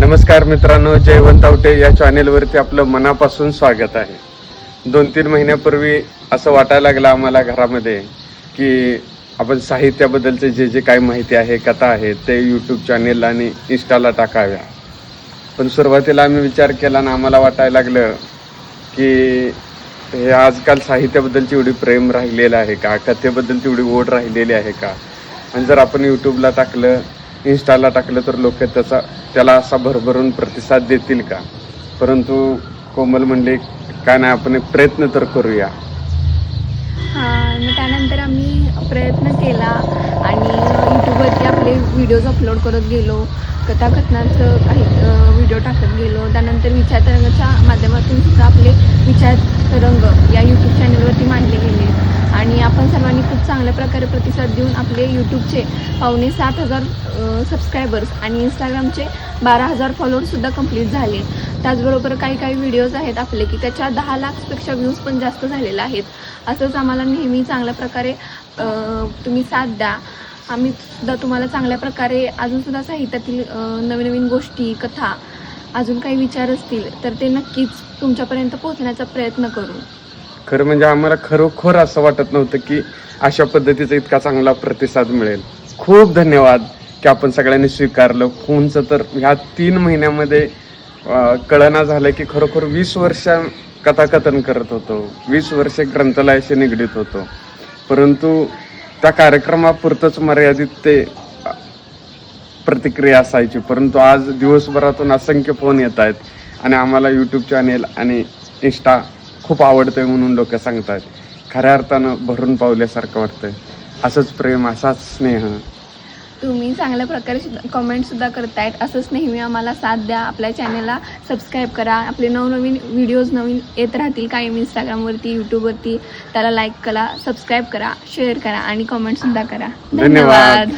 नमस्कार मित्रांनो जयवंत आवटे या चॅनेलवरती आपलं मनापासून स्वागत आहे. दोन तीन महिन्यापूर्वी असं वाटायला लागलं आम्हाला घरामध्ये की आपण साहित्याबद्दलचे जे जे काही माहिती आहे कथा आहे ते यूट्यूब चॅनेल आणि इन्स्टाला टाकाव्या. पण सुरुवातीला आम्ही विचार केला आणि आम्हाला वाटायला लागलं की हे आजकाल साहित्याबद्दलची एवढी प्रेम राहिलेलं आहे का? कथेबद्दल तेवढी ओढ राहिलेली आहे का? आणि जर आपण यूट्यूबला टाकलं इन्स्टाला टाकलं तर लोक त्याचा त्याला असा भरभरून प्रतिसाद देतील का? परंतु कोमल म्हणले काय नाही आपण प्रयत्न तर करूया. हा मग त्यानंतर आम्ही प्रयत्न केला आणि यूट्यूबवरती आपले व्हिडिओज अपलोड करत गेलो. कथाकथनाचं काही व्हिडिओ टाकत गेलो. त्यानंतर विचारतरंगाच्या माध्यमातून सुद्धा आपले विचारतरंग या यूट्यूब चॅनलवरती आपण सर्वांनी खूप चांगल्या प्रकारे प्रतिसाद देऊन आपले यूट्यूबचे पावणे सात हजार सबस्क्रायबर्स आणि इंस्टाग्रामचे बारा हजार फॉलोअर्ससुद्धा कंप्लीट झाले. त्याचबरोबर काही काही व्हिडिओज आहेत आपले की त्याच्या दहा लाखपेक्षा व्ह्यूज पण जास्त झालेल्या आहेत. असंच आम्हाला नेहमी चांगल्या प्रकारे तुम्ही साथ द्या. आम्ही सुद्धा तुम्हाला चांगल्या प्रकारे अजूनसुद्धा साहित्यातील नवीन नवीन गोष्टी कथा अजून काही विचार असतील तर ते नक्कीच तुमच्यापर्यंत पोहोचण्याचा प्रयत्न करू. खरं म्हणजे आम्हाला खरोखर असं वाटत नव्हतं की अशा पद्धतीचा इतका चांगला प्रतिसाद मिळेल. खूप धन्यवाद की आपण सगळ्यांनी स्वीकारलं. फोनचं तर ह्या तीन महिन्यामध्ये कळना झालं की खरोखर वीस वर्ष कथाकथन करत होतो. वीस वर्षे ग्रंथालयाशी निगडीत होतो. परंतु त्या कार्यक्रमापुरतंच मर्यादित ते प्रतिक्रिया असायची. परंतु आज दिवसभरातून असंख्य फोन येत आहेत आणि आम्हाला यूट्यूब चॅनेल आणि इन्स्टा खूप आवडतंय म्हणून लोक सांगतात. खऱ्या अर्थानं भरून पावल्यासारखं वाटतंय. असंच प्रेम असाच स्नेह. तुम्ही चांगल्या प्रकारे सुद्धा कमेंटसुद्धा करतायत. असंच नेहमी आम्हाला साथ द्या. आपल्या चॅनलला सबस्क्राईब करा. आपले नवनवीन व्हिडिओज नवीन येत राहतील कायम इंस्टाग्रामवरती यूट्यूबवरती त्याला लाईक करा सबस्क्राईब करा शेअर करा आणि कमेंटसुद्धा करा. धन्यवाद.